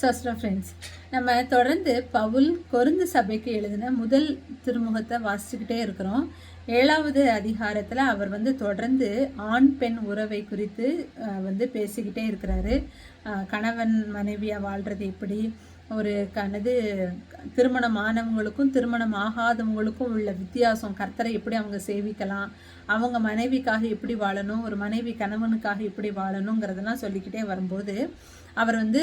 சஸ்டம் friends நம்ம தொடர்ந்து பவுல் கொருந்து சபைக்கு எழுதின முதல் திருமுகத்தை வாசிச்சுக்கிட்டே இருக்கிறோம். ஏழாவது அதிகாரத்தில் அவர் வந்து தொடர்ந்து ஆண் பெண் உறவை குறித்து வந்து பேசிக்கிட்டே இருக்கிறாரு. கணவன் மனைவியாக வாழ்கிறது எப்படி? ஒரு கனது திருமணம் ஆனவங்களுக்கும் திருமணம் ஆகாதவங்களுக்கும் உள்ள வித்தியாசம். கர்த்தரை எப்படி அவங்க சேவிக்கலாம்? அவங்க மனைவிக்காக எப்படி வாழணும்? ஒரு மனைவி கணவனுக்காக எப்படி வாழணுங்கிறதெல்லாம் சொல்லிக்கிட்டே வரும்போது அவர் வந்து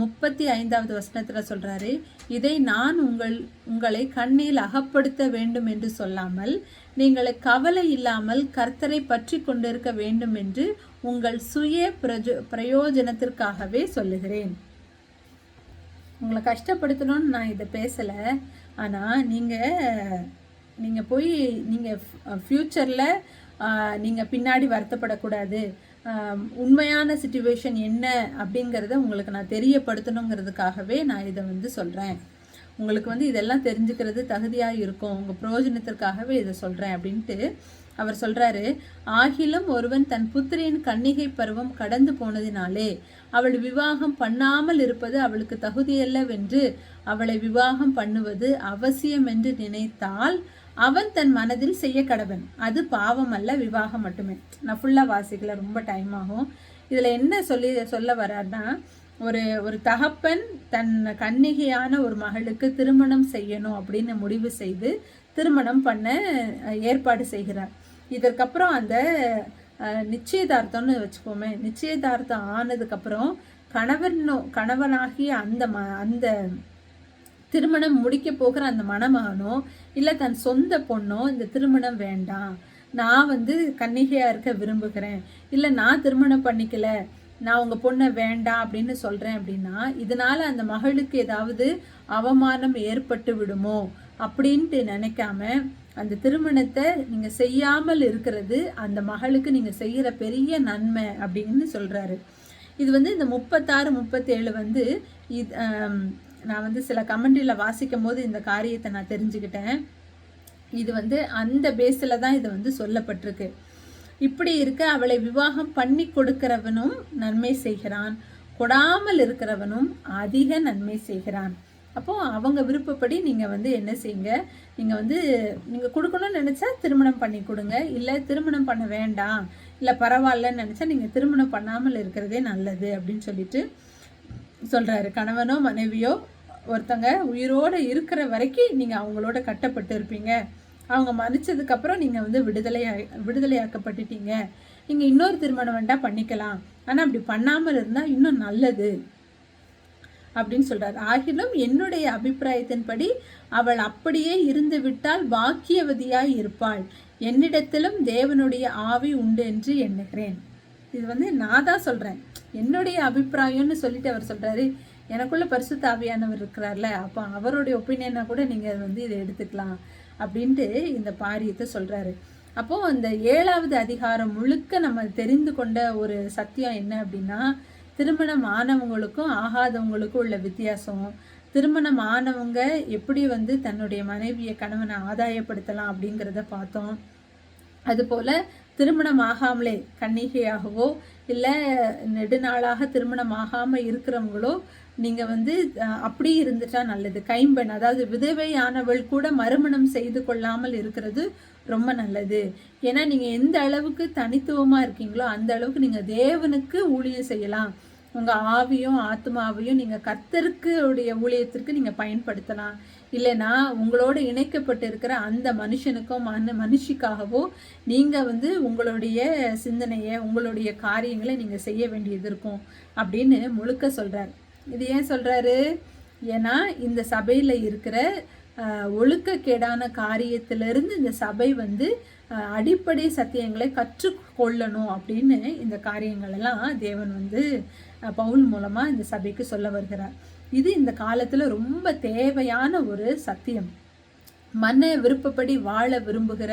முப்பத்தி ஐந்தாவது வசனத்தில் சொல்கிறாரு இதை நான் உங்கள் உங்களை கண்ணில் அகப்படுத்த வேண்டும் என்று சொல்லாமல் நீங்கள் கவலை இல்லாமல் கர்த்தரை பற்றி கொண்டிருக்க வேண்டும் என்று உங்கள் சுய பிரஜோ பிரயோஜனத்திற்காகவே சொல்லுகிறேன். உங்களை கஷ்டப்படுத்தணும்னு நான் இதை பேசலை. ஆனால் நீங்கள் நீங்கள் போய் நீங்கள் ஃப்யூச்சரில் நீங்கள் பின்னாடி வருத்தப்படக்கூடாது. உண்மையான சுச்சுவேஷன் என்ன அப்படிங்கிறத உங்களுக்கு நான் தெரியப்படுத்தணுங்கிறதுக்காகவே நான் இதை வந்து சொல்கிறேன் உங்களுக்கு வந்து இதெல்லாம் தெரிஞ்சுக்கிறது தகுதியாக இருக்கும். உங்கள் பிரயோஜனத்திற்காகவே இதை சொல்கிறேன் அப்படின்ட்டு அவர் சொல்கிறாரு ஆகிலும் ஒருவன் தன் புத்திரியின் கன்னிகை பருவம் கடந்து போனதினாலே அவள் விவாகம் பண்ணாமல் இருப்பது அவளுக்கு தகுதியல்லவென்று அவளை விவாகம் பண்ணுவது அவசியம் என்று நினைத்தால் அவன் தன் மனதில் செய்ய கடவன் அது பாவம் அல்ல விவாகம் மட்டுமே. நான் ஃபுல்லாக வாசிக்கல ரொம்ப டைம் ஆகும். இதில் என்ன சொல்லி சொல்ல வர்றாருன்னா ஒரு ஒரு தகப்பன் தன் கன்னிகையான ஒரு மகளுக்கு திருமணம் செய்யணும் அப்படின்னு முடிவு செய்து திருமணம் பண்ண ஏற்பாடு செய்கிறார். இதற்கப்புறம் அந்த நிச்சயதார்த்தம்னு வச்சுக்கோமே நிச்சயதார்த்தம் ஆனதுக்கப்புறம் கணவனோ கணவனாகிய அந்த ம அந்த திருமணம் முடிக்க போகிற அந்த மணமகனோ இல்லை தன் சொந்த பொண்ணோ இந்த திருமணம் வேண்டாம். நான் வந்து கன்னிகையாக இருக்க விரும்புகிறேன். இல்லை நான் திருமணம் பண்ணிக்கல. நான் உங்கள் பொண்ணை வேண்டாம் அப்படின்னு சொல்கிறேன் அப்படின்னா இதனால் அந்த மகளுக்கு ஏதாவது அவமானம் ஏற்பட்டு விடுமோ? அப்படின்ட்டு நினைக்காம அந்த திருமணத்தை நீங்கள் செய்யாமல் இருக்கிறது அந்த மகளுக்கு நீங்கள் செய்கிற பெரிய நன்மை அப்படின்னு சொல்கிறாரு இது வந்து இந்த முப்பத்தாறு முப்பத்தேழு வந்து இது நான் வந்து சில கமெண்டில் வாசிக்கும் போது இந்த காரியத்தை நான் தெரிஞ்சுக்கிட்டேன். இது வந்து அந்த பேஸில் தான் இது வந்து சொல்லப்பட்டிருக்கு. இப்படி இருக்க அவளை விவாகம் பண்ணி கொடுக்கிறவனும் நன்மை செய்கிறான். கொடாமல் இருக்கிறவனும் அதிக நன்மை செய்கிறான். அப்போ அவங்க விருப்பப்படி நீங்கள் வந்து என்ன செய்யுங்க? நீங்கள் வந்து நீங்கள் கொடுக்கணும்னு நினச்சா திருமணம் பண்ணி கொடுங்க. இல்லை திருமணம் பண்ண வேண்டாம். இல்லை பரவாயில்லன்னு நினச்சா நீங்கள் திருமணம் பண்ணாமல் இருக்கிறதே நல்லது அப்படின்னு சொல்லிட்டு சொல்கிறாரு கணவனோ மனைவியோ ஒருத்தங்க உயிரோடு இருக்கிற வரைக்கும் நீங்கள் அவங்களோட கட்டப்பட்டு இருப்பீங்க. அவங்க மன்னிச்சதுக்கப்புறம் நீங்கள் வந்து விடுதலையாக விடுதலையாக்கப்பட்டுட்டீங்க. நீங்கள் இன்னொரு திருமணம் வேண்டாம் பண்ணிக்கலாம். ஆனால் அப்படி பண்ணாமல் இருந்தால் இன்னும் நல்லது. அப்படின்னு சொல்றார். ஆகிலும் என்னுடைய அபிப்பிராயத்தின்படி அவள் அப்படியே இருந்து விட்டால் பாக்கியவதியாய் இருப்பாள். என்னிடத்திலும் தேவனுடைய ஆவி உண்டு என்று எண்ணுகிறேன். இது வந்து நான் தான் சொல்றேன். என்னுடைய அபிப்பிராயம்னு சொல்லிட்டு அவர் சொல்றாரு. எனக்குள்ள பரிசுத்த ஆவியானவர் இருக்கிறார்ல அப்போ அவருடைய ஒப்பீனியனாக கூட நீங்கள் வந்து இதை எடுத்துக்கலாம் அப்படின்ட்டு இந்த பாரியத்தை சொல்கிறாரு அப்போது அந்த ஏழாவது அதிகாரம் முழுக்க நம்ம தெரிந்து கொண்ட ஒரு சத்தியம் என்ன அப்படின்னா திருமணம் ஆனவங்களுக்கும் ஆகாதவங்களுக்கும் உள்ள வித்தியாசம் திருமணம் ஆனவங்க எப்படி வந்து தன்னுடைய மனைவியை கணவனை ஆதாயப்படுத்தலாம் அப்படிங்கிறத பார்த்தோம். அதுபோல் திருமணம் ஆகாமலே கன்னிகையாகவோ இல்லை நெடுநாளாக திருமணம் ஆகாமல் இருக்கிறவங்களோ நீங்கள் வந்து அஹ், அப்படி இருந்துட்டா நல்லது. கைம்பெண் அதாவது விதவையானவள் கூட மறுமணம் செய்து கொள்ளாமல் இருக்கிறது ரொம்ப நல்லது. ஏன்னா நீங்கள் எந்த அளவுக்கு தனித்துவமாக இருக்கீங்களோ அந்த அளவுக்கு நீங்கள் தேவனுக்கு ஊழியம் செய்யலாம். உங்கள் ஆவியும் ஆத்மாவையும் நீங்கள் கர்த்தருக்கு உடைய ஊழியத்திற்கு நீங்கள் பயன்படுத்தலாம். இல்லைன்னா உங்களோட இணைக்கப்பட்டு இருக்கிற அந்த மனுஷனுக்கும் மனு மனுஷிக்காகவோ நீங்கள் வந்து உங்களுடைய சிந்தனையை உங்களுடைய காரியங்களை நீங்கள் செய்ய வேண்டியது இருக்கும் அப்படின்னு முழுக்க சொல்கிறார் இது ஏன் சொல்கிறாரு ஏன்னா இந்த சபையில் இருக்கிற ஒழுக்கக்கேடான காரியத்திலிருந்து இந்த சபை வந்து அடிப்படை சத்தியங்களை கற்றுக்கொள்ளணும் அப்படின்னு இந்த காரியங்களெல்லாம் தேவன் வந்து பவுல் மூலமாக இந்த சபைக்கு சொல்ல வருகிறார். இது இந்த காலத்தில் ரொம்ப தேவையான ஒரு சத்தியம். மன விருப்பப்படி வாழ விரும்புகிற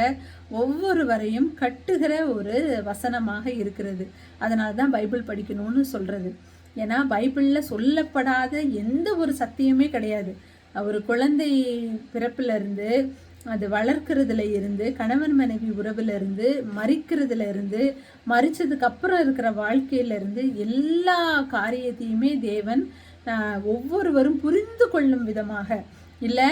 ஒவ்வொருவரையும் கட்டுகிற ஒரு வசனமாக இருக்கிறது. அதனால தான் பைபிள் படிக்கணும்னு சொல்கிறது ஏன்னா பைபிளில் சொல்லப்படாத எந்த ஒரு சத்தியமே கிடையாது. ஒரு குழந்தை பிறப்புல இருந்து அது வளர்க்கறதுல இருந்து கணவன் மனைவி உறவுல இருந்து மறிக்கிறதுல இருந்து மறிச்சதுக்கு அப்புறம் இருக்கிற வாழ்க்கையில இருந்து எல்லா காரியத்தையுமே தேவன் ஒவ்வொருவரும் புரிந்து கொள்ளும் விதமாக. இல்லை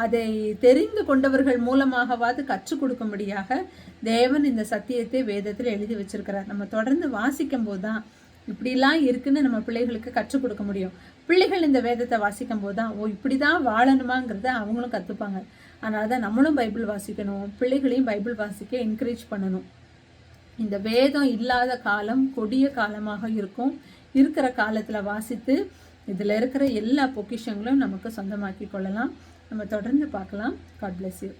அதை தெரிந்து கொண்டவர்கள் மூலமாகவாது கற்றுக் கொடுக்கும்படியாக தேவன் இந்த சத்தியத்தை வேதத்தில் எழுதி வச்சிருக்கிறார். நம்ம தொடர்ந்து வாசிக்கும் போது தான் இப்படிலாம் இருக்குன்னு நம்ம பிள்ளைகளுக்கு கற்றுக் கொடுக்க முடியும். பிள்ளைகள் இந்த வேதத்தை வாசிக்கும் போது தான் ஓ இப்படி தான் வாழணுமாங்கிறத அவங்களும் கற்றுப்பாங்க அதனால தான் நம்மளும் பைபிள் வாசிக்கணும் பிள்ளைகளையும் பைபிள் வாசிக்க என்கரேஜ் பண்ணணும். இந்த வேதம் இல்லாத காலம் கொடிய காலமாக இருக்கும். இருக்கிற காலத்தில் வாசித்து இதில் இருக்கிற எல்லா பொக்கிஷங்களும் நமக்கு சொந்தமாக்கி கொள்ளலாம். நம்ம தொடர்ந்து பார்க்கலாம். God bless you